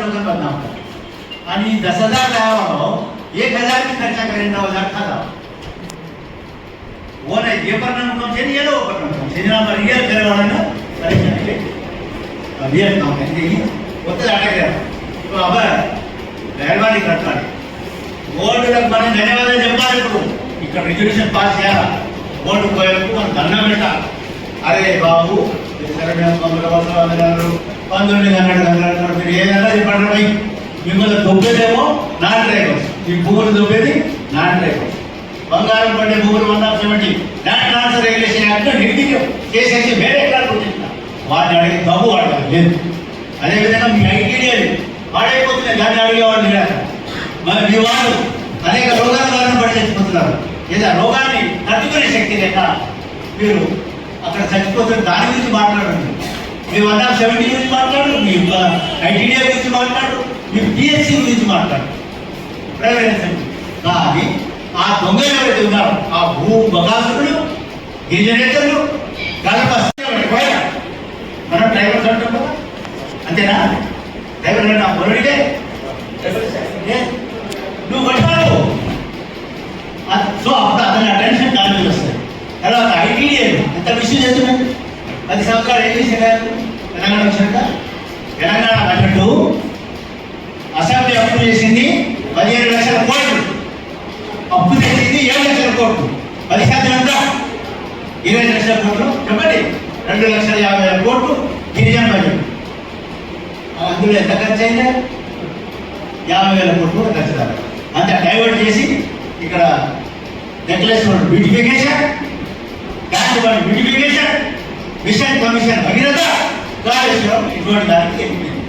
लोगों का बदनाम कर आणि दस हजार लाया हो एक हजार की खर्चा करें नौ हजार खाता वो नहीं ये पर नाम से नहीं ये लोग पर नाम से नाम पर रियल करे वाला ना परेशान है रियल काम है ये वो तो जाने गया तो अब मेहरबानी करता है ఓటులకు మనం ధన్యవాదాలు చెప్పాలి ఇప్పుడు ఇక్కడ రిజల్యూషన్ పాస్ చేయాలా ఓటు పోయేందుకు మనం దండం పెట్టాలి అరే బాబు సరే మేము పంతొమ్మిది అన్నాడు అన్నాడు మీరు ఏదన్నా చెప్పండి మిమ్మల్ని దొబ్బేదేమో నాన్ డ్రైవర్స్ ఈ భూములు దొబ్బేది నాన్ డ్రైవర్స్ బంగారం పడే భూములు one of seventy land transfer regulation act నిర్వీర్యం చేసేసి వేరే ఎక్కడ వాడిని అడిగి దమ్ము వాడతారు లేదు. అదేవిధంగా మీ ఐటీడీ వాడైపోతున్నాయి దాన్ని అడిగేవాడు లేక. మరి మీ వాళ్ళు అనేక రోగాల ద్వారా పడి చచ్చిపోతున్నారు. లేదా రోగాన్ని తట్టుకునే శక్తి లేక మీరు అక్కడ చచ్చిపోతున్న దాని గురించి మాట్లాడండి. మీ వన్ ఆఫ్ సెవెంటీ గురించి మాట్లాడు మీ ఐటీడీఏ గురించి మాట్లాడు మీ పిఎస్సి గురించి మాట్లాడు ప్రైవేట్ కానీ ఆ దొంగలు ఎవరైతే ఉన్నారు ఆ భూ బకాసురులు గిరిజనేతలు కలప మనం డ్రైవర్స్ అంటాం కదా. అంతేనా? డ్రైవర్ అంటే ఆ నువ్వు కొట్టాడు సో అప్పుడు అతని అటెన్షన్ దాని మీద వస్తుంది. తర్వాత ఐటీడీఏ ఎంత విషయం చేస్తున్నాయి పది సంవత్సరాలు ఏం చేశారు తెలంగాణ వచ్చాక తెలంగాణ బడ్జెట్ అసెంబ్లీ అప్పు చేసింది పదిహేను లక్షల కోట్లు. అప్పు తెచ్చింది ఏడు లక్షల కోట్లు. పది శాతం ఎంత ఇరవై లక్షల కోట్లు. చెప్పండి. రెండు లక్షల యాభై వేల కోట్లు గిరిజన బడ్జెట్. అందులో ఎంత ఖర్చు అయిందా? యాభై వేల కోట్లు కూడా ఖర్చు కాదు. అంత డైవర్ట్ చేసి ఇక్కడ necklace road beautification tank bund beautification mission commission Bhagiratha Kaleshwaram ఇటువంటి దానికి వెళ్ళిపోయింది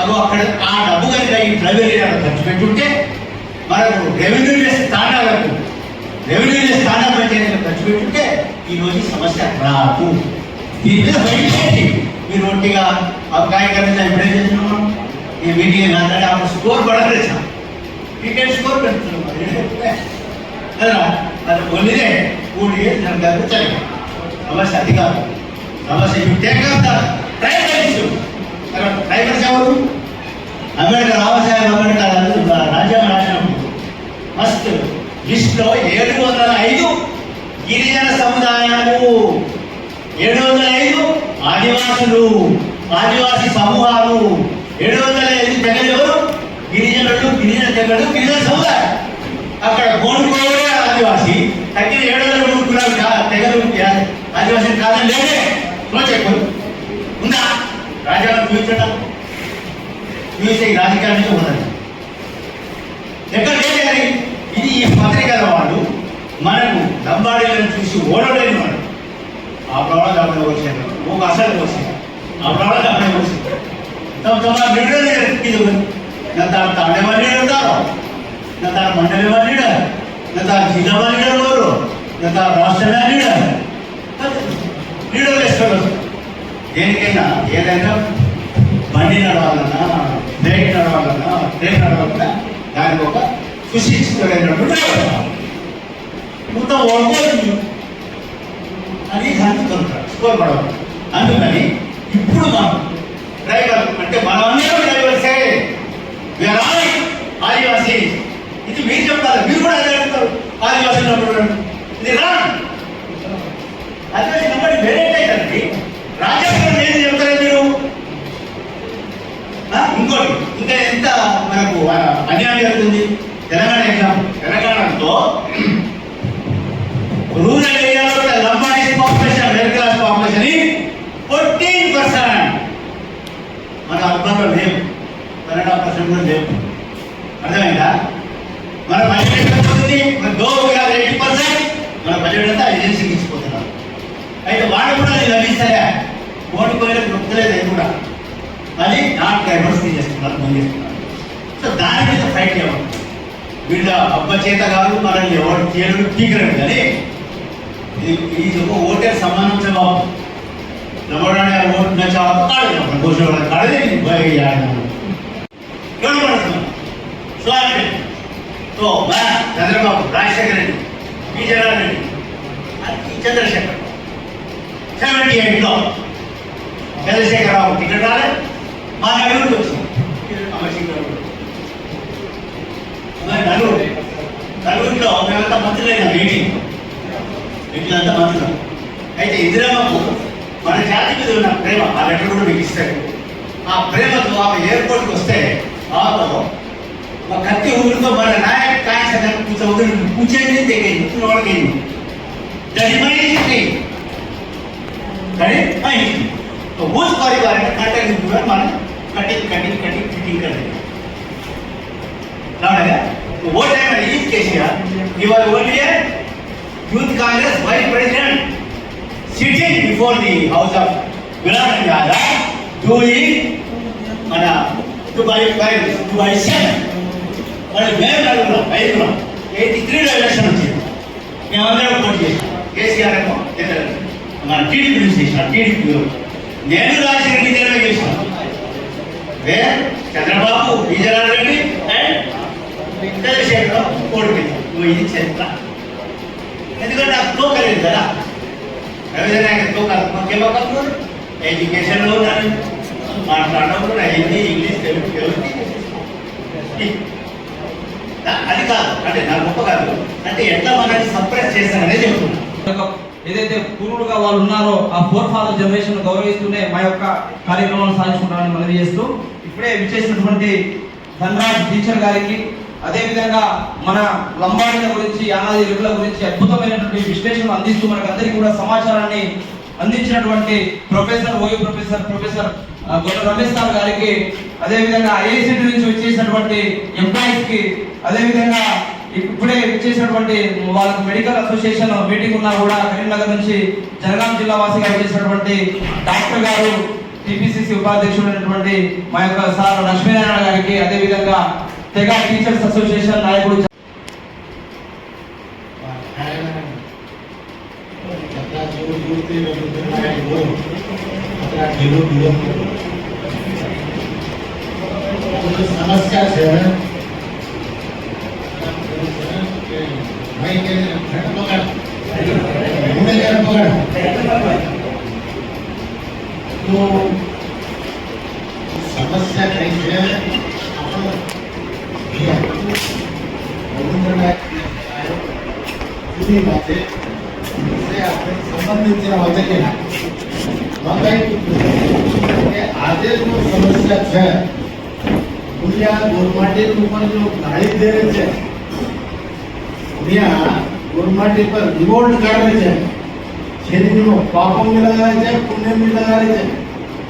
అదో అక్కడ ఆ డబ్బు కనుక ఈ ట్రైబల్ ఏరియాలో ఖర్చు పెట్టుంటే మనకు రెవెన్యూ స్థానాలకు రెవెన్యూ స్థానా పంచాయతీలకు ఖర్చు పెట్టుంటే ఈరోజు సమస్య రాదు. దీని మీద బయటపెట్టి మీరు ఒంటిగా ఆ కార్యక్రమం ఎప్పుడే చేస్తున్నాం ఈ మీటింగ్ అందరూ ఆ స్కోర్ పడలేదు క్రికెట్ స్కోర్ పెడుతున్నాం కదా అది ఒళ్ళిదే కూడి దానికి చలి సమస్య అది కాదు. సమస్య యూ టేక్ అప్ ద ప్రైవేట్ ఇష్యూ డ్రైవర్స్ ఎవరు? అంబేద్కర్ బాబాసాహెబ్ అంబేద్కర్ అందరూ రాజ్యాంగం రాసినప్పుడు ఫస్ట్ లిస్ట్లో ఏడు వందల ఐదు గిరిజన సముదాయాలు ఏడు వందల ఐదు ఆదివాసులు ఆదివాసి సమూహాలు. ఏడు వందల ఐదు తెగలు ఎవరు? గిరిజనులు గిరిజన తెగలు గిరిజన సముదాయం. అక్కడ గోండుకోవడే ఆదివాసి తగ్గిన ఏడు వందల మూడు తెగలు యా- ఆదివాసి కాదని లేదే. నో చెప్పు ఉందా? రాజ్యాంగం చూపించట చూసే ఈ ఉన్నది ఎక్కడ చేయాలి ఇది ఈ పత్రికల వాళ్ళు మనకు దంబాడీలను చూసి ఓడలేని వాడు ఆ ప్రవాళ్ళ దమ్మని వచ్చారు ఒక అసలు వచ్చారు ఆ ప్రవాళ్ళ దమ్మని వచ్చారు తమ తమ లీడర్ ఇది నా తాను తండ్రి లీడర్ ఉంటారు. నా తాను మండలి లీడర్. నా తాను జిల్లా లీడర్ ఎవరు? నా తాను రాష్ట్ర లీడర్ లీడర్ దేనికైనా ఏదైనా బండి నడవాలన్నా బ్రేక్ నడవాలన్నా ట్రైన్ నడవాలన్నా దానికి ఒక సుశిక్షితుడైనటువంటి డ్రైవర్. మొత్తం ఓడిపోతుంది అని దానికి దొరకాలి స్కోర్ పడవాలి అందుకని ఇప్పుడు మనం డ్రైవర్ అంటే మనమందరం డ్రైవర్సే వీఆర్ ఆదివాసీ. ఇది మీరు చెప్తారు మీరు కూడా అదే చెప్తారు ఆదివాసీ ఇది రా ఆదివాసీ నెంబర్ వేరే అవుతుంది రాజ్యాంగం ఏది చెప్తారు మీరు? ఇంకోటి ఇంకా ఎంత మనకు అన్యాయం జరుగుతుంది? తెలంగాణ ఎగ్జామ్ తెలంగాణతో రూరల్ ఏరియాలో Lambadis population middle class population fourteen percent. మన అర్బన్లో లేవు. పన్నెండు పర్సెంట్ కూడా లేవు. అర్థమైందా? నాకు కూడా నేను లభిస్తాయా ఓడిపోయినప్పుడు గుర్తులేదు నేను కూడా అది నాకు డైవర్సిటీ చేస్తున్నారు ముందు చేస్తున్నారు సో దాని మీద ఫైట్ చేయడం వీళ్ళ అబ్బ చేత కాదు మనల్ని ఎవరు చేయడం తీగరం కానీ ఇది ఇది ఒక ఓటే సమానం జవాబు నమ్మడానికి ఆ ఓటు నచ్చావా కాలేదు సంతోషం కాలేదు సో అంటే సో చంద్రబాబు రాజశేఖర రెడ్డి విజయనాథ రెడ్డి చంద్రశేఖర్ సెవెంటీ ఎయిట్లో చంద్రశేఖరరావు టికెట్ రాలే మా అభివృద్ధి వచ్చింది నలుగురు నలుగురిలో మేమంతా మంత్రులైన మీటింగ్. వీటిలంతా మంత్రులు అయితే ఇందిరాబాబు మన జాతి మీద ఉన్న ప్రేమ ఆ లెటర్ కూడా మీకు ఇస్తాడు. ఆ ప్రేమతో ఆమె ఎయిర్పోర్ట్కి వస్తే ఆమె ఒక కత్తి ఊరితో మన నాయక్ కాయ కూర్చోవద్దు కూర్చొని తెగేది కూర్చోవడానికి దరిమని కానీ तो वो परिवार में काटा की पूरा मान कटिंग कटिंग कटिंग फिटिंग कर देंगे समझ तो वो टाइम में youth KCR he was only a youth congress vice president sitting before the house of Ghulam Nabi Azad doing మన దుబాయ్ ఫైవ్ దుబాయ్ సెవెన్ మరి మేము నలుగురం ఐదుగురం ఎయిటీ త్రీలో ఎలక్షన్ వచ్చింది మేమందరం పోటీ చేసాం కేసీఆర్ ఏమో నా మన టీడీపీ నుంచి చేసిన టీడీపీ నేను రాసిన రెడ్డి చేసిన. చంద్రబాబు విజయనాథ్ రెడ్డి అండ్ చంద్రశేఖరరావు కోడి నువ్వు ఇది చరిత్ర ఎందుకంటే నాకు తోకలేదు కదా. రవీంద్ర నాయక్ తోక మాకేమో ఎడ్యుకేషన్లో ఉన్నాను మాట్లాడడం కూడా హిందీ ఇంగ్లీష్ తెలుగు తెలుగు. అది కాదు. అంటే నా గొప్ప కాదు. అంటే ఎట్లా మనల్ని సప్రెస్ చేస్తాననే చెప్తున్నా. ఏదైతే పూర్వులుగా వాళ్ళు ఉన్నారో ఆ ఫోర్ ఫాదర్ జనరేషన్ గౌరవిస్తూనే మా యొక్క కార్యక్రమాలను సాధించుకుంటామని మనవి చేస్తూ ఇప్పుడే విచ్చేసినటువంటి ధనరాజ్ టీచర్ గారికి అదేవిధంగా మన లంబాడీల గురించి యానాది ఎరువుల గురించి అద్భుతమైనటువంటి విశ్లేషణ అందిస్తూ మనకు అందరికీ కూడా సమాచారాన్ని అందించినటువంటి ప్రొఫెసర్ ఓయూ ప్రొఫెసర్ ప్రొఫెసర్ ఆ, రమేష్ సార్ గారికి అదేవిధంగా ఐఐసిటి నుంచి వచ్చేసినటువంటి ఎంప్లాయీస్కి అదేవిధంగా ఇప్పుడే ఇచ్చేసినటువంటి వాళ్ళకి మెడికల్ అసోసియేషన్ మీటింగ్ ఉన్నా కూడా కరీంనగర్ నుంచి జనగాం జిల్లా వాసిగా చేసినటువంటి డాక్టర్ గారు టిపిసిసి ఉపాధ్యక్షుడైనటువంటి మా యొక్క సార్ లక్ష్మీనారాయణ గారికి అదేవిధంగా తెగ టీచర్స్ అసోసియేషన్ నాయకుడు సమస్య से છે ભાઈ કે ઘટ પકડ ગુનેગાર પકડ તો સમસ્યા કઈ છે આપણો રવિન્દ્રનાથ જુદી વાત છે જે આપણે સંબંધિત જે વાત છે કે આજે જો સમસ્યા છે दुनिया गोरमाटी के ऊपर जो गाड़ी दे रहे थे दुनिया गोरमाटी पर रिवोल्ट कर रहे थे જેની પાપો में લગાવે છે પુણ્ય में લગાવે છે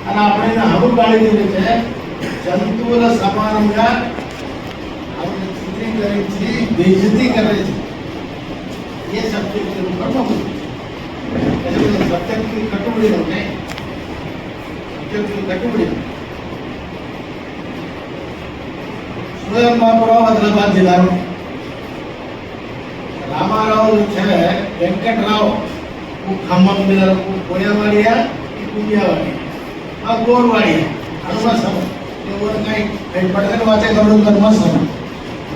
અને આપણે એને હરું ગાળી દીધું છે જંતુઓના સમારંભ આપણે ચૂંટણી કરી છે બેઇજ્જતી કરે છે ये सब्जेक्ट के ऊपर बहुत सब्जेक्ट की कटोरी होने सब्जेक्ट की कटोरी સ્વયં બાપુરાવ હૈદરાબાદ જિલ્લાનો રામારાવનું છે વેંકટરાવ ખમ્મમ કોયાવાડિયા કુમિયાવાડિયા આ ગોરવાડિયા આનું સમ એવું કંઈ કંઈ પડતર વાતે કરું કર્મ સમ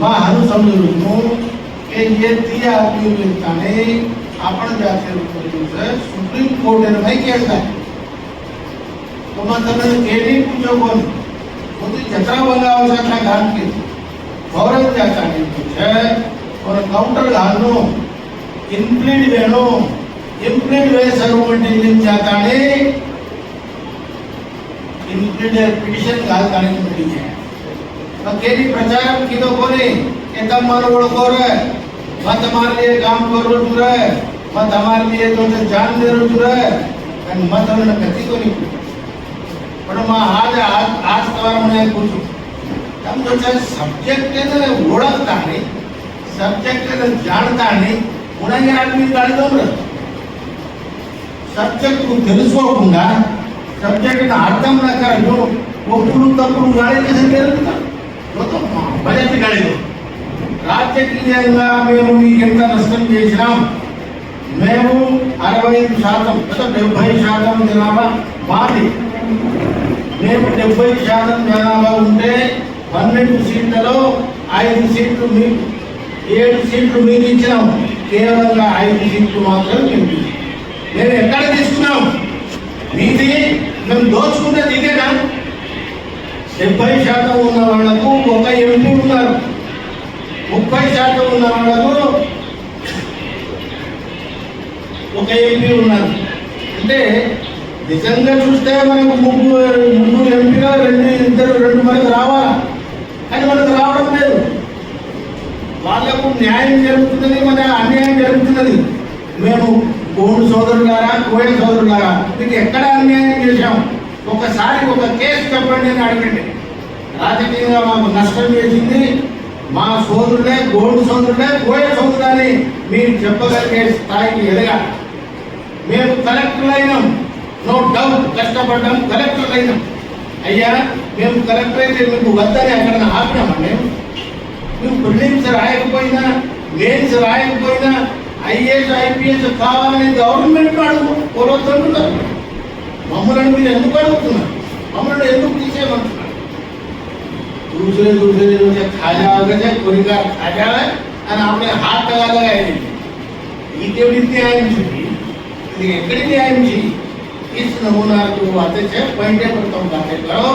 માં હારું સમજેલું હું કે જે તિયા ઉપયોગિતાને આપણ જાતે કર્યું છે સુપ્રીમ કોર્ટ એને નહીં કહેતા તો માં તમે એની પૂજો બોલ હું તો જતરા બનાવો છે આટલા ઘાટ કે ફોરન જાતા છે ஒரு கவுண்டர் ஆகணும் ఇంప్లీడ్ వేయడం ఇంప్లీడ్ వేసినటువంటి ఏం చేతాడే ఇంప్లీడ్ పిటిషన్ కాదు కానీ పిటిషన్ केली प्रचारक किधो बोले कि तब मारो बड़ो को रहे मत मार लिए काम करो तू रहे मत हमारे लिए तो तो जान दे रो. तू रहे और मत हमने कति को नहीं पर माँ आज आज आज तवार मने पूछो तुम तो चाहे सब्जेक्ट के तो ओळखता नहीं ಸಬ್ಜೆಕ್ಟ್ ಜಾಣತಾన్ని గుణజ్ఞానం మీరు కలుగుతారు సబ్జెక్టు తెలుసుకోకుండా సబ్జెక్టును అర్థం ప్రకారం ఒప్పుడు తప్పుడు గాలించేసి మొత్తం బడ్జెట్ గడిదు రాజకీయంగా మేము మీకు ఎంత నష్టం చేసినాం మేము అరవై ఐదు శాతం డెబ్బై శాతం జనాభా మాది. మేము డెబ్బై శాతం జనాభా ఉంటే పన్నెండు సీట్లలో ఐదు సీట్లు మీకు ఏడు సీట్లు మీకు ఇచ్చినాం. కేవలంగా ఐదు సీట్లు మాత్రం మేము నేను ఎక్కడ తీసుకున్నాం? మీది మేము దోచుకున్నది ఇదేనా డెబ్బై శాతం ఉన్న వాళ్ళకు ఒక ఎంపీ ఉన్నారు. ముప్పై శాతం ఉన్న వాళ్ళకు ఒక ఎంపీ ఉన్నారు. అంటే నిజంగా చూస్తే మనకు ముగ్గురు ముగ్గురు ఎంపీగా రెండు ఇద్దరు రెండు మనకు రావాలా? కానీ మనకు రావడం లేదు. వాళ్ళకు న్యాయం జరుగుతున్నది మన అన్యాయం జరుగుతున్నది. మేము కోడు సోదరులారా కోయ సోదరులారా మీకు ఎక్కడ అన్యాయం చేశాం? ఒకసారి ఒక కేసు చెప్పండి అని అడగండి. రాజకీయంగా మాకు నష్టం చేసింది మా సోదరులే గోడు సోదరులే కోయ సోదరులని మీరు చెప్పగలిగే స్థాయికి ఎదగాలి. మేము కలెక్టర్ అయినాం. నో డౌట్ కష్టపడ్డాం కలెక్టర్ అయినాం. అయ్యా మేము కలెక్టర్ అయితే మీకు వద్దని అక్కడ ఆపినామండి నువ్వు ప్రిలిమ్స్ రాయకపోయినా మెయిన్స్ రాయకపోయినా ఐఏఎస్ ఐపీఎస్ కావాలని గవర్నమెంట్ అడుగు కోరొద్దంటున్నారు మమ్మల్ని మీరు ఎందుకు అడుగుతున్నారు మమ్మల్ని ఎందుకు తీసేయమంటున్నారు दूसरे दूसरे लोग खा जाओगे चाहे कोई का खा जाए అని ఆమె హార్ట్ తగలగాయని ఈ దేవుడి న్యాయం చూపి ఇది ఎక్కడి న్యాయం చేయి ఇస్ నమూనాకు అతే పాయింట్ పడతాం కాదు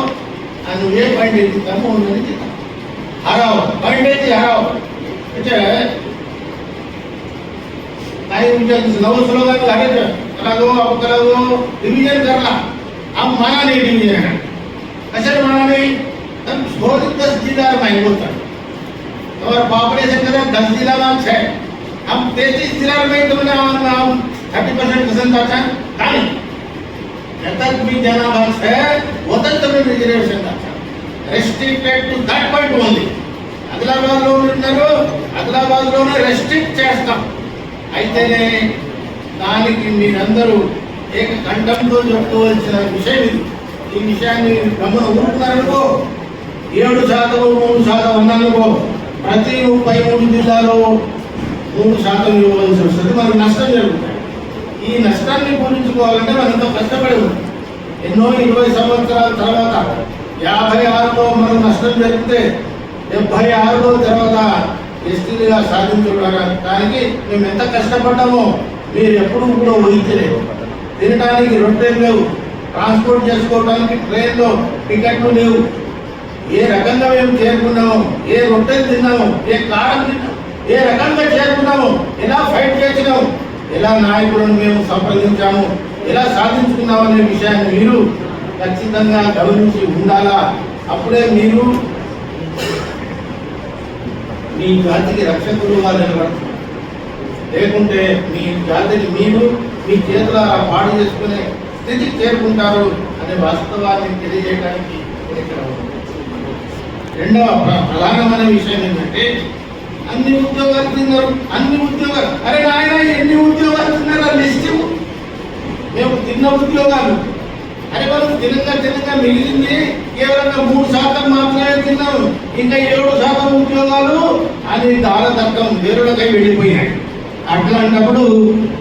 అని ఏ పాయింట్ ఎత్తుతామో ఉన్నది చెప్తాం હરાવો પંડિતજી હરાવો એટલે काही तुमच्या नऊ स्लोगन झाले तर त्याला दो करा दो। डिव्हिजन करला आप मनाने डिव्हिजन मना मनाने तर छोड़ दस जिला माहिती होता और पॉपुलेशन करें दस जिला नाम छः। हम तैतीस जिला में तुमने आम थर्टी परसेंट पसंद आता है नहीं। जब तक जाना बात है वो तक तुम्हें रिजर्वेशन आता है restricted to that point only ఆదిలాబాద్లో ఉన్నారు ఆదిలాబాద్లోనే రెస్ట్రిక్ట్ చేస్తాం. అయితేనే దానికి మీరందరూ ఏక కంఠంతో చెప్పుకోవాల్సిన విషయం ఇది. ఈ విషయాన్ని గమన ఊరుకున్నారనుకో ఏడు శాతం మూడు శాతం ఉన్నారనుకో ప్రతి ముప్పై మూడు జిల్లాలో మూడు శాతం ఇవ్వవలసి వస్తుంది. మనకు నష్టం జరుగుతుంది. ఈ నష్టాన్ని పూరించుకోవాలంటే మనం ఎంతో కష్టపడి ఉన్నాం ఎన్నో ఇరవై సంవత్సరాల తర్వాత యాభై ఆరులో మనం నష్టం జరిగితే డెబ్బై ఆరులో తర్వాత ఎస్టీలుగా సాధించడానికి మేము ఎంత కష్టపడ్డామో మీరు ఎప్పుడు కూడా ఊహించలేరు. తినడానికి రొట్టెలు లేవు. ట్రాన్స్పోర్ట్ చేసుకోవడానికి ట్రైన్లో టికెట్లు లేవు. ఏ రకంగా మేము చేరుకున్నాము ఏ రొట్టెలు తిన్నాము ఏ కారం తిన్నాము ఏ రకంగా చేరుకున్నాము ఎలా ఫైట్ చేసినాము ఎలా నాయకులను మేము సంప్రదించాము ఎలా సాధించుకున్నాము అనే విషయాన్ని మీరు ఖచ్చితంగా గమనించి ఉండాలా? అప్పుడే మీరు మీ జాతికి రక్షకులుగా నిలబడతారు. లేకుంటే మీ జాతిని మీరు మీ చేతుల పాడు చేసుకునే స్థితికి చేరుకుంటారు అనే వాస్తవాన్ని తెలియజేయడానికి రెండవ ప్రధానమైన విషయం ఏంటంటే అన్ని ఉద్యోగాలు తిన్నారు అన్ని ఉద్యోగాలు. అరే నాయన ఎన్ని ఉద్యోగాలు తిన్నారా? లిస్ట్. మేము తిన్న ఉద్యోగాలు అరే మనం తినగా తినగా మిగిలింది. కేవలం మూడు శాతం మాత్రమే తిన్నాము ఇంకా ఏడు శాతం ఉద్యోగాలు. అని దారదక్కం వేరులకై వెళ్ళిపోయాయి. అట్లాంటప్పుడు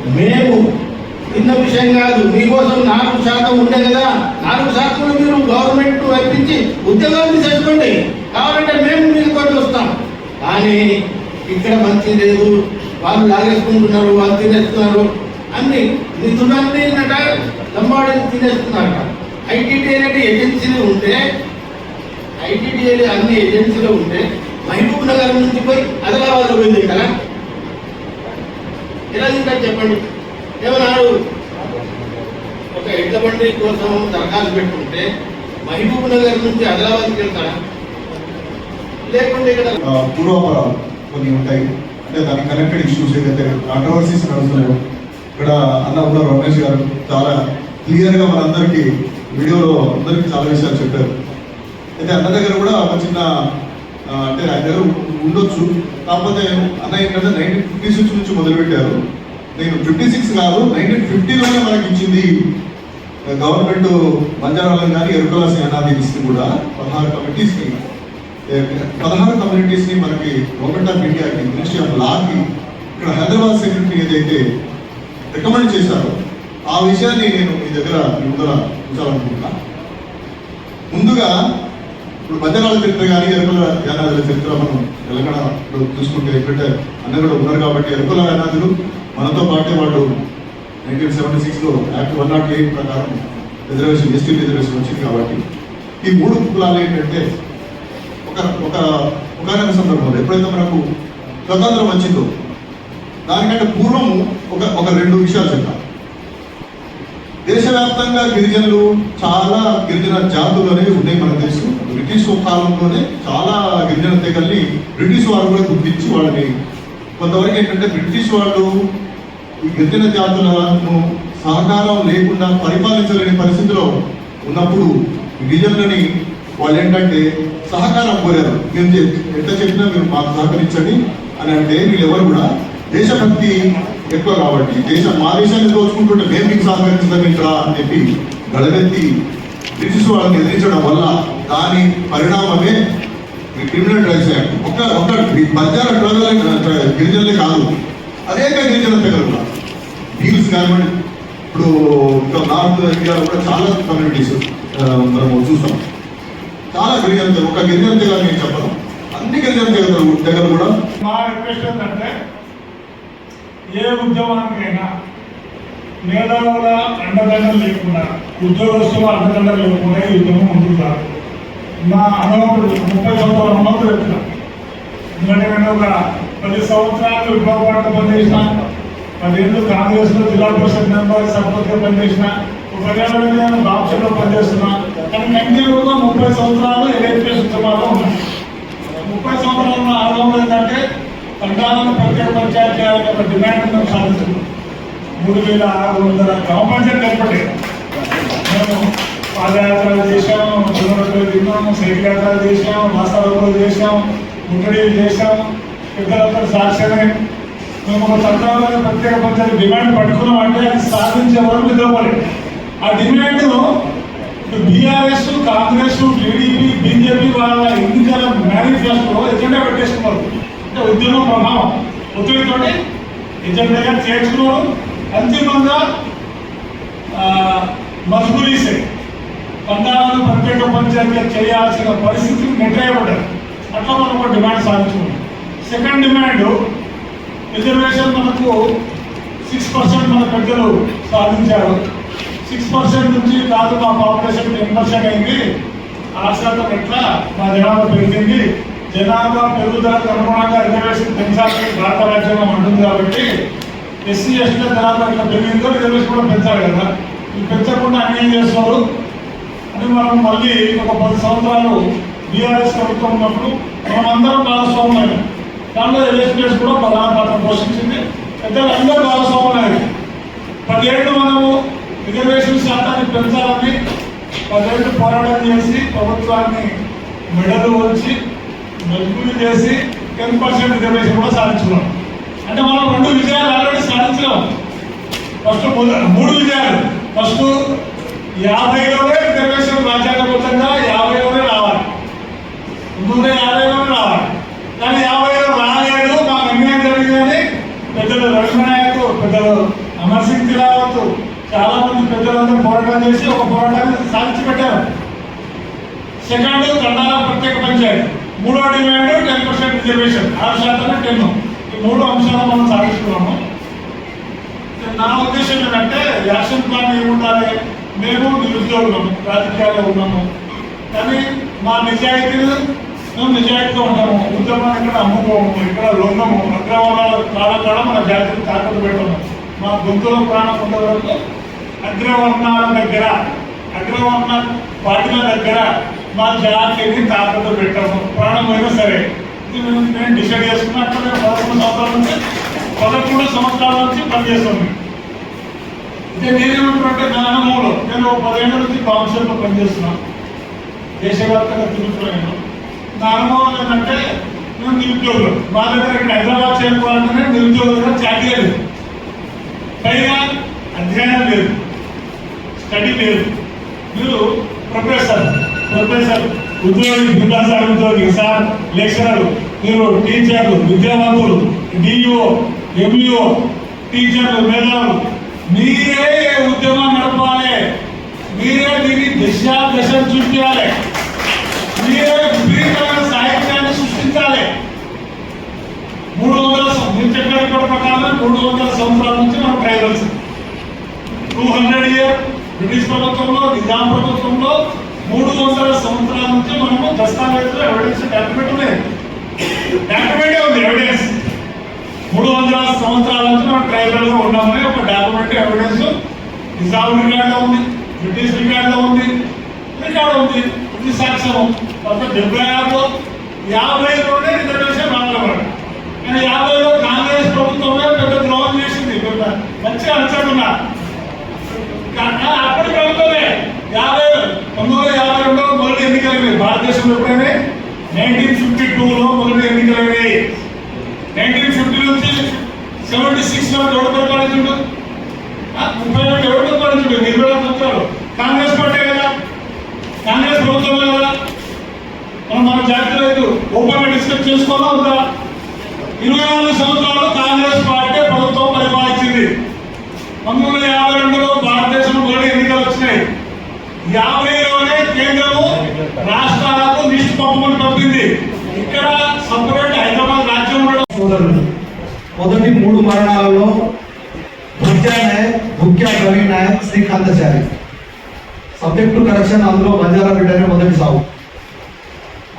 మేము చిన్న విషయం కాదు మీకోసం నాలుగు శాతం ఉండే కదా. నాలుగు శాతం మీరు గవర్నమెంట్ అర్పించి ఉద్యోగాలు చేసుకోండి కావాలంటే మేము మీకు కొట్టి వస్తాం. కానీ ఇక్కడ మంచి లేదు. వాళ్ళు లాగేసుకుంటున్నారు వాళ్ళు తినేస్తున్నారు. అన్ని నిధులన్నీ నట లంబాడి ఐటీటీ అనేది ఏజెన్సీలు ఉంటే ఐటీడీ అన్ని ఏజెన్సీలు ఉంటే మహబూబ్ నగర్ నుంచి పోయి ఆదిలాబాద్ పోయింది కదా ఎలా తింటారు చెప్పండి. ఏమన్నారు ఒక ఎడ్ల బండి కోసం దరఖాస్తు పెట్టుకుంటే మహబూబ్ నగర్ నుంచి ఆదిలాబాద్కి వెళ్తారా? లేకుంటే ఇక్కడ పూర్వాపరాలు కొన్ని ఉంటాయి. అంటే దానికి కనెక్టెడ్ ఇష్యూస్ ఏదైతే కాంట్రవర్సీస్ నడుస్తున్నాయో ఇక్కడ అన్న ఉన్న రమేష్ గారు చాలా క్లియర్గా మనందరికీ వీడియోలో అందరికీ చాలా విషయాలు చెప్పారు. అయితే అన్న దగ్గర కూడా ఒక చిన్న అంటే ఆయన దగ్గర ఉండొచ్చు. కాకపోతే అన్న ఏంటంటే నైన్టీన్ ఫిఫ్టీ సిక్స్ నుంచి మొదలుపెట్టారు. నేను ఫిఫ్టీ సిక్స్ కాదు నైన్టీన్ ఫిఫ్టీలోనే మనకి ఇచ్చింది గవర్నమెంట్ బంజారాలను కానీ ఎరుకల సేనాధికి కూడా పదహారు కమిటీస్ని పదహారు కమ్యూనిటీస్ని మనకి గవర్నమెంట్ ఆఫ్ ఇండియాకి మినిస్ట్రీ ఆఫ్ లాకి ఇక్కడ హైదరాబాద్ సెక్రటరీ ఏదైతే రికమెండ్ చేశారో ఆ విషయాన్ని నేను మీ దగ్గర మీ ముందర ఉంచాలనుకుంటున్నా. ముందుగా ఇప్పుడు మధ్యరాల చరిత్ర కానీ ఎరుకల యానాదుల చరిత్ర మనం తెలంగాణలో చూసుకుంటే ఎందుకంటే అన్న కూడా ఉన్నారు కాబట్టి ఎరుకల యానాదులు మనతో పాటే వాళ్ళు నైన్టీన్ సెవెంటీ సిక్స్లో యాక్ట్ వన్ నాట్ ఎయిట్ ప్రకారం రిజర్వేషన్ ఎస్టీ రిజర్వేషన్ వచ్చింది కాబట్టి ఈ మూడు కులాలు ఏంటంటే ఒక ఒక ఒకనొక సందర్భంలో ఎప్పుడైతే మనకు స్వతంత్రం వచ్చిందో దానికంటే పూర్వము ఒక ఒక రెండు విషయాలు చెప్తాను. దేశవ్యాప్తంగా గిరిజనులు చాలా గిరిజన జాతులు అనేవి ఉన్నాయి మనకు తెలుసు బ్రిటిష్ కాలంలోనే చాలా గిరిజన తెగల్ని బ్రిటిష్ వాళ్ళు కూడా గుర్తించి వాళ్ళని. కొంతవరకు ఏంటంటే బ్రిటిష్ వాళ్ళు ఈ గిరిజన జాతులను సహకారం లేకుండా పరిపాలించలేని పరిస్థితిలో ఉన్నప్పుడు గిరిజనులని వాళ్ళు ఏంటంటే సహకారం కోరారు. మేము ఎంత చెప్పినా మీరు మాకు సహకరించండి అని అంటే వీళ్ళెవరు కూడా దేశభక్తి ఎక్కువ కాబట్టి దేశం మా దేశాన్ని దోచుకుంటుంటే మేము మీకు సహకరించడం ఏంట్రా అని చెప్పి గడవెత్తి బ్రిటిష్ వాళ్ళని ఎదిరించడం వల్ల దాని పరిణామమే క్రిమినల్ డ్రైవ్స్ యాక్ట్. ఒక ఒక బంజారా డ్రగ్ గిరిజనులే కాదు అనేక గిరిజన తెగలు డీల్స్ కానివ్వండి. ఇప్పుడు ఇంకా నార్త్ ఇండియాలో కూడా చాలా కమ్యూనిటీస్ మనం చూస్తాం. చాలా గిరిజన తెగ ఒక గిరిజన తెగ నేను చెప్పను. అన్ని గిరిజన తెగలు తెగలు కూడా. మా రిక్వెస్ట్ ఏంటంటే ఏ ఉద్యమానికైనా మేధావుల అండదండలు లేకుండా ఉద్యోగస్తుల అండదండలు లేకుండా ఈ ఉద్యమం ముందుకు రాదు. నా అనుభవం ముప్పై సంవత్సరాల అనుభవం చెప్తున్నా ఎందుకంటే నేను ఒక పది సంవత్సరాలు విప్లవ పార్టీ పనిచేసిన పదిహేను కాంగ్రెస్లో జిల్లా పరిషత్ మెంబర్ సర్పంచ్గా పనిచేసిన ఒక నేను బాప్షన్లో పనిచేస్తున్నా. కానీ కంటిన్యూగా ముప్పై సంవత్సరాలు ఎలక్ట్రిక్ ఉద్యమాల్లో ఉన్నాయి ముప్పై సంవత్సరాల అనుభవం ఏంటంటే పట్టణాలను ప్రత్యేక పంచాయతీ చేయాలని ఒక డిమాండ్ మేము సాధిస్తున్నాం మూడు వేల ఆరు వందల గ్రామ పంచాయతీ ఏర్పడి మేము పాదయాత్రలు చేశాము జనరలు తిన్నాము సైకిల్ యాత్రలు చేశాము వాస్తవాలు చేశాము ముట్టడీలు చేశాము పెద్దలందరూ సాక్ష్యమే. మేము ఒక తండాలను ప్రత్యేక పంచాయతీ డిమాండ్ పట్టుకున్నాం అంటే అది సాధించే వరకు నిద్రపోలేదు ఆ demand BRS Congress TDP BJP వాళ్ళ ఎన్నికల మేనిఫెస్టో ఎజెండా పెట్టేసుకున్నారు. ఉద్యమం ప్రభావం ఒత్తిడితోటి ఇద్దరి దగ్గర చేర్చుకోవడం అంతిమంగా మజ్బూరీసే పందాలను ప్రత్యేక పంచాయతీగా చేయాల్సిన పరిస్థితి నెట్టేయబడ్డారు అట్లా మనం ఒక డిమాండ్ సాధించుకున్నాం. సెకండ్ డిమాండ్ రిజర్వేషన్ మనకు సిక్స్ పర్సెంట్ మన పెద్దలు సాధించారు. సిక్స్ పర్సెంట్ నుంచి కాదు మా పాపులేషన్ టెన్ పర్సెంట్ అయింది. ఆ శాతం ఎట్లా? మా జనాభా పెరిగింది. జనాభా పెరుగుదలకు అనుగుణంగా రిజర్వేషన్ పెంచాలని భారత రాజ్యాంగం ఉంటుంది కాబట్టి ఎస్సీ ఎస్టీ జనాభా ఇట్లా పెరిగిందో రిజర్వేషన్ కూడా పెంచాలి కదా. ఇది పెంచకుండా అన్యాయం చేస్తున్నారు అని మనం మళ్ళీ ఒక పది సంవత్సరాలు బీఆర్ఎస్ ప్రభుత్వం ఉన్నప్పుడు మనమందరం అందరం భాగస్వామ్యం దాంట్లో ఎల్ఎస్పీఎస్ కూడా ప్రధాన పాత్ర పోషించింది. పెద్దలు అందరూ భాగస్వామ్యం పదిహేడు మనము రిజర్వేషన్ శాతాన్ని పెంచాలని పదిహేడు పోరాటం చేసి ప్రభుత్వాన్ని మెడలు వచ్చి మజబూరి చేసి టెన్ పర్సెంట్ రిజర్వేషన్ కూడా సాధించుకున్నాం. అంటే మనం రెండు విజయాలు ఆల్రెడీ సాధించాం ఫస్ట్ మూడు విజయాలు. ఫస్ట్ యాభైలోనే రిజర్వేషన్ రాజ్యాంగబద్ధంగా యాభైలోనే రావాలి. ముందే యాభైలోనే రావాలి. కానీ యాభైలో రాలేదు మాకు అన్యాయం జరిగిందని పెద్దలు రవీంద్రనాయక్ పెద్దలు అమర్ సింగ్ తిలావత్ చాలా మంది పెద్దలందరూ పోరాటం చేసి ఒక పోరాటాన్ని సాధించి పెట్టారు సెకండ్ తండాల ప్రత్యేక పంచాయతీ. మూడో డిమాండ్ టెన్ పర్సెంట్ రిజర్వేషన్. ఆరు శాతం టెన్. ఈ మూడు అంశాలు మనం సాధిస్తున్నాము నా ఉద్దేశం ఏంటంటే యాక్షన్ ప్లాన్ ఏముండాలి? మేము నిరుద్యోగులం రాజకీయాల్లో ఉన్నాము. కానీ మా నిజాయితీలు మేము నిజాయితీగా ఉంటాము. ఉద్యమాన్ని ఇక్కడ అమ్ముకోము ఇక్కడ లొంగము. అగ్రవర్ణాల కాలం కూడా మన జాతిని తాకట్టు పెట్టము మా గొంతులో ప్రాణం ఉన్న వరకు అగ్రవర్ణాల దగ్గర అగ్రవర్ణ పార్టీల దగ్గర మా జాతిని తాకతో పెట్టాము. ప్రాణం అయినా సరే. ఇది మేము నేను డిసైడ్ చేసుకున్నా అక్కడ పదకొండు సంవత్సరాల నుంచి పదకొండు సంవత్సరాల నుంచి పనిచేస్తుంది ఇదే నేనేమంటున్నట్టే నా అనుభవంలో నేను పదిహేను నుంచి కాన్సెప్ట్లో పనిచేస్తున్నాను దేశవ్యాప్తంగా తిరుగుతున్నాను. నా అనుభవం ఏంటంటే మేము నిరుద్యోగులు. మా దగ్గర ఇక్కడ హైదరాబాద్ చేరుకోవాలంటే నిరుద్యోగులుగా చాకరీ లేదు పైగా అధ్యయనం లేదు. స్టడీ లేదు. మీరు ప్రొఫెసర్ ప్రొఫెసర్ ఉద్యోగి విద్యాసార ఉద్యోగి సార్ లెక్చరర్ మీరు టీచర్లు విద్యావంతులు డిఈఓ ఎంఈఓ టీచర్లు మేధావులు. మీరే ఉద్యమం నడపాలి? మీరే దీన్ని దిశ దశ చూపించాలి? మీరే విపరీతమైన సాహిత్యాన్ని సృష్టించాలి? మూడు వందల సం- మీరు చెప్పిన రిపోర్ట్ ప్రకారం మూడు వందల సంవత్సరాల నుంచి మనం tribals two hundred year British ప్రభుత్వంలో నిజాం ప్రభుత్వంలో మూడు వందల సంవత్సరాల నుంచి మనము దస్తావేజ్లో ఎవిడెన్స్ డాక్యుమెంట్ లేదు డాక్యుమెంటే ఉంది ఎవిడెన్స్ మూడు వందల సంవత్సరాల నుంచి మనం ట్రైబల్గా ఉన్నామని ఒక డాక్యుమెంట్ ఎవిడెన్స్ నిజాం రికార్డులో ఉంది బ్రిటిష్ రికార్డులో ఉంది రికార్డ్ ఉంది. ఇది సాక్ష్యం ఒక డెబ్బై ఆరులో యాభైలోనే రిజర్వేషన్ రావాలి కానీ యాభైలో కాంగ్రెస్ ప్రభుత్వమే పెద్ద ద్రోహం చేసింది. పెద్ద మంచిగా అంచనా అప్పటి ప్రభుత్వమే యాభై పంతొమ్మిది వందల యాభై రెండులో మొదటి ఎన్నికలు భారతదేశంలో ఎప్పుడైనా? నైన్టీన్ ఫిఫ్టీ టూలో మొదటి ఎన్నికలు అయినాయి నైన్టీన్ ఫిఫ్టీ నుంచి సెవెంటీ సిక్స్లో ఎవరు పరిపాలించుండు ఆ, ముప్పై రెండు ఎవరు పరిపాలించుండు ఇరవై ఆరు సంవత్సరాలు కాంగ్రెస్ పార్టీ కదా. కాంగ్రెస్ ప్రభుత్వం కదా. మనం మన జాగ్రత్త లేదు ఓపెన్ డిస్కస్ చేసుకోవాలా ఉందా ఇరవై నాలుగు సంవత్సరాలు కాంగ్రెస్ పార్టీ ప్రభుత్వం పరిపాలించింది. పంతొమ్మిది యాభైలోనే కేంద్రము రాష్ట్రాలకు లిస్ట్ పంపమని పంపింది. ఇక్కడ సపరేట్ హైదరాబాద్ రాజ్యం ఉండడం. సోదరులు మొదటి మూడు మరణాలలో ముఖ్య నాయక్ ముఖ్య Ravi Nayak Srikanthachari subject to correction అందులో బంజారా బిడ్డనే మొదటి సాగు.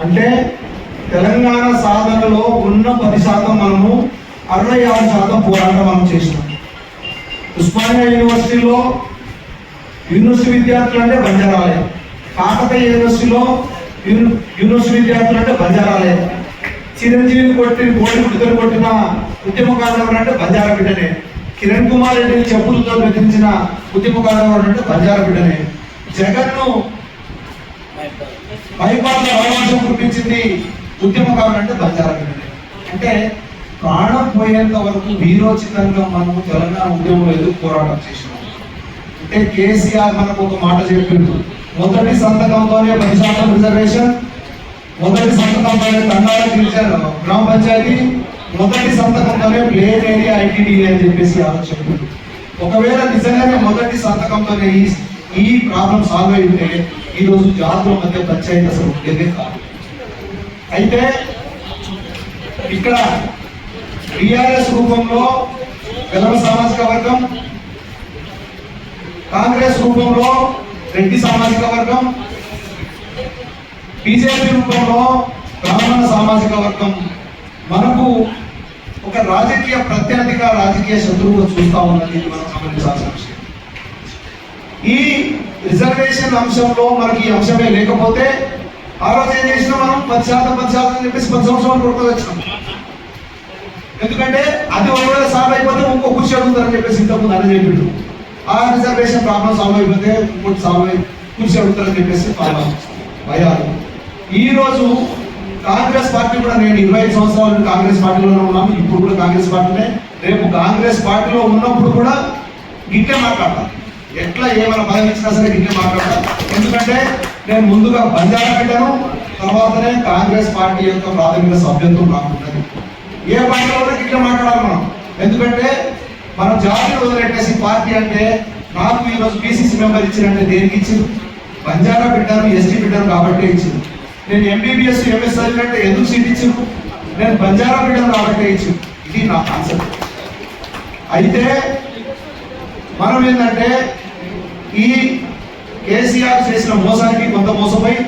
అంటే తెలంగాణ సాధనలో ఉన్న పది శాతం మనము అరవై ఆరు శాతం పోరాటం మనం చేసినాం. ఉస్మానియా యూనివర్సిటీలో యూనివర్సిటీ విద్యార్థులు అంటే బంజారాలే. కాకతీయ యూనివర్సిటీలో యూనివర్సిటీ విద్యార్థులు అంటే బంజారాలే. చిరంజీవిని కొట్టి కోడి విడుదల కొట్టిన ఉద్యమకారుడు ఎవరంటే బంజారా బిడ్డనే. కిరణ్ కుమార్ రెడ్డిని చెప్పులతో బెదిరించిన ఉద్యమకారుడు ఎవరంటే బంజారా బిడ్డనే. జగన్ను భయపాల అవకాశం కురిపించింది ఉద్యమకారుడు అంటే బంజారా బిడ్డనే. అంటే ప్రాణం పోయేంత వరకు వీరోచితంగా మనము తెలంగాణ ఉద్యమంలో ఎదురు పోరాటం చేసినాం? అంటే కేసీఆర్ మనకు ఒక మాట చెప్పిండు. మొదటి సంతకంతోనే పది శాతం రిజర్వేషన్ మొదటి సంతకంతోనే తండాల గిరిజన గ్రామ పంచాయతీ మొదటి సంతకంతోనే ప్లేన్ ఏరియా ఐటీడీ అని చెప్పేసి ఆలోచన. ఒకవేళ నిజంగానే మొదటి సంతకంతోనే ఈ ఈ ప్రాబ్లం సాల్వ్ అయి ఉంటే జాతుల మధ్య పంచాయతీ అసలు ఉండేదే కాదు. అయితే ఇక్కడ టిఆర్ఎస్ రూపంలో వెలవ సామాజిక కాంగ్రెస్ రూపంలో రెడ్డి సామాజిక వర్గం బీజేపీ రూపంలో బ్రాహ్మణ సామాజిక వర్గం. మనకు ఒక రాజకీయ ప్రత్యర్థిగా రాజకీయ శత్రువుగా చూస్తా ఉన్నది మనం గమనించాల్సిన విషయం. ఈ రిజర్వేషన్ అంశంలో మనకి ఈ అంశమే లేకపోతే ఆ రోజు ఏం చేసినా మనం? పది శాతం పది శాతం అని చెప్పేసి పది సంవత్సరాలు కొడుతూ వచ్చినాం ఎందుకంటే అది ఒకవేళ సార్ అయిపోతే ఇంకో కుర్చీ చెప్పేసి ఇంతకుముందు అని చెప్పిండు. ఆ రిజర్వేషన్ ప్రాబ్లం సాల్వ్ అయిపోతే ఇంకోటి సాల్వ్ అయి కూర్చో అడుగుతారని చెప్పేసి ప్రాబ్లం భయాలు. ఈరోజు కాంగ్రెస్ పార్టీ కూడా నేను ఇరవై ఐదు సంవత్సరాల నుండి కాంగ్రెస్ పార్టీలోనే ఉన్నాను ఇప్పుడు కూడా కాంగ్రెస్ పార్టీనే రేపు కాంగ్రెస్ పార్టీలో ఉన్నప్పుడు కూడా గిట్టే మాట్లాడతాను ఎట్లా ఏమైనా పదవి ఇచ్చినా సరే గిట్టే మాట్లాడతాను ఎందుకంటే నేను ముందుగా బంజారా పెట్టాను తర్వాతనే కాంగ్రెస్ పార్టీ యొక్క ప్రాథమిక సభ్యత్వం నాకు ఉన్నది ఏ పార్టీలో కూడా గిట్ల మాట్లాడాలి మనం. ఎందుకంటే మనం జాతిని వదిలేటేసి పార్టీ అంటే నాకు ఈరోజు బీసీసీ మెంబర్ ఇచ్చినంటే దేనికి ఇచ్చింది? బంజారా బిడ్డను ఎస్టీ బిడ్డను కాబట్టి ఇచ్చింది. నేను ఎంబీబీఎస్ ఎంఎస్ చదివినట్టే ఎందుకు సీట్ ఇచ్చింది నేను బంజారా బిడ్డను కాబట్టి ఇచ్చింది ఇది నా కాన్సెప్ట్ అయితే మనం ఏంటంటే ఈ కేసీఆర్ చేసిన మోసానికి కొంత మోసపోయి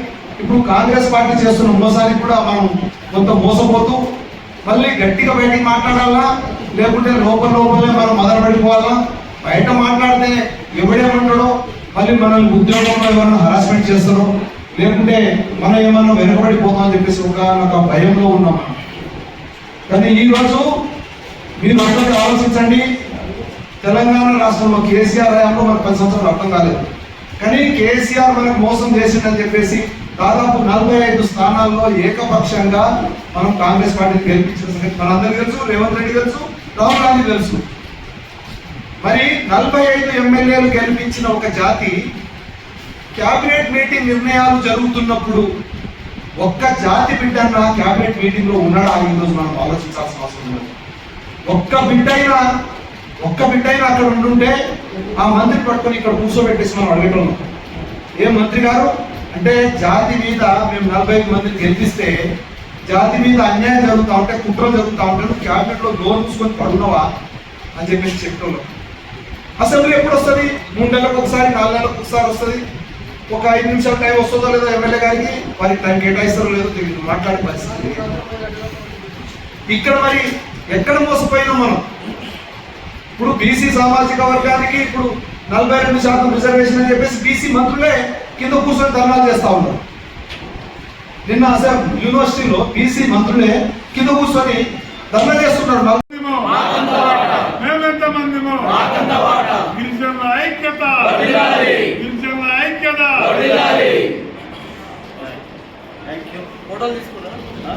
ఇప్పుడు కాంగ్రెస్ పార్టీ చేస్తున్న మోసానికి కూడా మనం కొంత మోసపోతూ మళ్ళీ గట్టిగా బయటికి మాట్లాడాలా? లేకుంటే లోపల లోపలే మనం మొదలుపెట్టుకోవాలా బయట మాట్లాడితే ఎవడేమంటాడో మళ్ళీ మనల్ని ఉద్యోగంలో ఏమన్నా హరాస్మెంట్ చేస్తారో? లేకుంటే మనం ఏమన్నా వెనుకబడిపోతాం అని చెప్పేసి ఒక ఒక భయంలో ఉన్నాం మనం. కానీ ఈ రోజు మీరు అందరూ ఆలోచించండి. తెలంగాణ రాష్ట్రంలో కేసీఆర్ హయాంలో మనకు పది సంవత్సరాలు అర్థం కాలేదు. కానీ కేసీఆర్ మనకు మోసం చేసిందని చెప్పేసి దాదాపు నలభై ఐదు స్థానాల్లో ఏకపక్షంగా మనం కాంగ్రెస్ పార్టీని గెలిపించిన సంగతి మనందరికీ తెలుసు రేవంత్ రెడ్డి తెలుసు రాహుల్ గాంధీ తెలుసు. మరి నలభై ఐదు ఎమ్మెల్యేలు గెలిపించిన ఒక జాతి క్యాబినెట్ మీటింగ్ నిర్ణయాలు జరుగుతున్నప్పుడు ఒక్క జాతి బిడ్డన్న క్యాబినెట్ మీటింగ్లో ఉన్నాడా? ఈ రోజు మనం ఆలోచించాల్సిన అవసరం లేదు. ఒక్క బిడ్డ అయినా ఒక్క బిడ్డ అయినా అక్కడ ఉండుంటే ఆ మంత్రి పట్టుకొని ఇక్కడ కూర్చోబెట్టేసి మనం అడగగలం ఏ మంత్రి గారు? అంటే జాతి మీద మేము నలభై ఐదు మందిని గెలిపిస్తే జాతి మీద అన్యాయం జరుగుతూ ఉంటే కుట్రలు జరుగుతూ ఉంటే నువ్వు లోన్ చూసుకొని పడున్నావా? అని చెప్పేసి చెప్తున్నాం అసెంబ్లీ ఎప్పుడు వస్తుంది? మూడు నెలలకు ఒకసారి నాలుగు నెలలకు ఒకసారి వస్తుంది. ఒక ఐదు నిమిషాల టైం వస్తుందో లేదో ఎమ్మెల్యే గారికి వారికి టైం కేటాయిస్తారో లేదో తెలియదు మాట్లాడే పరిస్థితి ఇక్కడ మరి ఎక్కడ మోసపోయినాం మనం? ఇప్పుడు బీసీ సామాజిక వర్గానికి ఇప్పుడు నలభై రెండు శాతం రిజర్వేషన్ అని చెప్పేసి బీసీ మంత్రులే కింద కూర్చొని ధర్నాలు చేస్తా ఉన్నారు. నిన్న అసలు యూనివర్సిటీలో బీసీ మంత్రులే కింద కూర్చొని ధర్నా చేస్తున్నారు. ఐక్యత. ఐక్యత. ఫోటోలు తీసుకున్నా